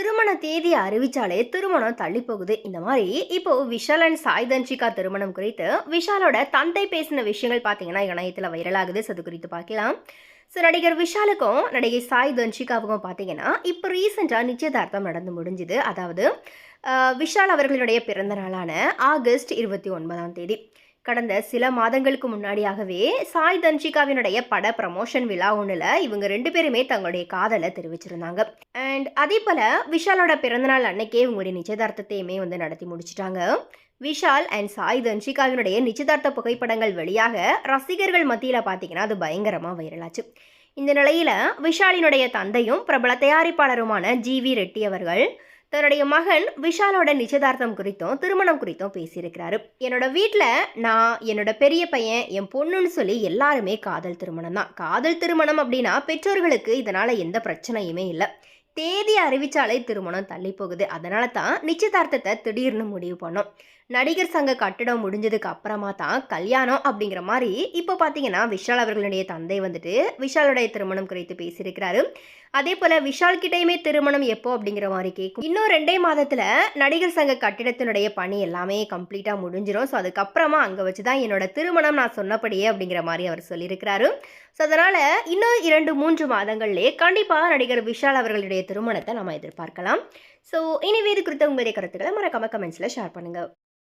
திருமண தேதி அறிவிச்சாலே திருமணம் தள்ளி போகுது இந்த மாதிரி இப்போ விஷால் அண்ட் சாய் தன்ஷிகா திருமணம் குறித்து விஷாலோட தந்தை பேசின விஷயங்கள் பார்த்தீங்கன்னா இணையத்தில் வைரலாகுது அது குறித்து பார்க்கலாம். ஸோ நடிகர் விஷாலுக்கும் நடிகை சாய் தன்ஷிகாவுக்கும் பார்த்தீங்கன்னா இப்போ ரீசெண்டாக நிச்சயதார்த்தம் நடந்து முடிஞ்சுது. அதாவது விஷால் அவர்களுடைய பிறந்த நாளான ஆகஸ்ட் இருபத்தி ஒன்பதாம் தேதி. கடந்த சில மாதங்களுக்கு முன்னாடியாகவே சாய் தன்ஷிகாவினுடைய பட ப்ரமோஷன் விழா ஒன்றில் இவங்க ரெண்டு பேருமே தங்களுடைய காதலை தெரிவிச்சிருந்தாங்க. அண்ட் அதே போல் விஷாலோட பிறந்தநாள் அன்னைக்கே இவங்களுடைய நிச்சயதார்த்தத்தையுமே வந்து நடத்தி முடிச்சிட்டாங்க. விஷால் அண்ட் சாய் தன்ஷிகாவினுடைய நிச்சயதார்த்த புகைப்படங்கள் வழியாக ரசிகர்கள் மத்தியில் பார்த்தீங்கன்னா அது பயங்கரமாக வைரலாச்சு இந்த நிலையில் விஷாலினுடைய தந்தையும் பிரபல தயாரிப்பாளருமான ஜி வி ரெட்டி அவர்கள் தன்னுடைய மகன் விஷாலோட நிச்சயதார்த்தம் குறித்தும் திருமணம் குறித்தும் பேசியிருக்கிறாரு. என்னோட வீட்டில் நான் என்னோட பெரிய பையன் என் பொண்ணுன்னு சொல்லி எல்லாருமே காதல் திருமணம் தான் காதல் திருமணம் அப்படின்னா பெற்றோர்களுக்கு இதனால் எந்த பிரச்சனையுமே இல்லை. தேதி அறிவிச்சாலே திருமணம் தள்ளி போகுது. அதனால தான் நிச்சயதார்த்தத்தை திடீர்னு முடிவு பண்ணோம். நடிகர் சங்க கட்டிடம் முடிஞ்சதுக்கு அப்புறமா தான் கல்யாணம் அப்படிங்கிற மாதிரி இப்போ பார்த்தீங்கன்னா விஷால் அவர்களுடைய தந்தை வந்துட்டு விஷாலுடைய திருமணம் குறித்து பேசியிருக்கிறாரு. அதே போல் விஷால் கிட்டேயுமே திருமணம் எப்போ அப்படிங்கிற மாதிரி கேட்கும் இன்னும் ரெண்டே மாதத்தில் நடிகர் சங்க கட்டிடத்தினுடைய பணி எல்லாமே கம்ப்ளீட்டாக முடிஞ்சிடும் ஸோ அதுக்கப்புறமா அங்கே வச்சு தான் என்னோட திருமணம் நான் சொன்னபடியே அப்படிங்கிற மாதிரி அவர் சொல்லியிருக்கிறாரு. ஸோ அதனால் இன்னும் இரண்டு மூன்று மாதங்கள்லேயே கண்டிப்பாக நடிகர் விஷால் அவர்களுடைய திருமணத்தை நம்ம எதிர்பார்க்கலாம். ஸோ இனி இது குறித்த உங்களுடைய கருத்துக்களை மறக்காம கமெண்ட்ஸில் ஷேர் பண்ணுங்கள்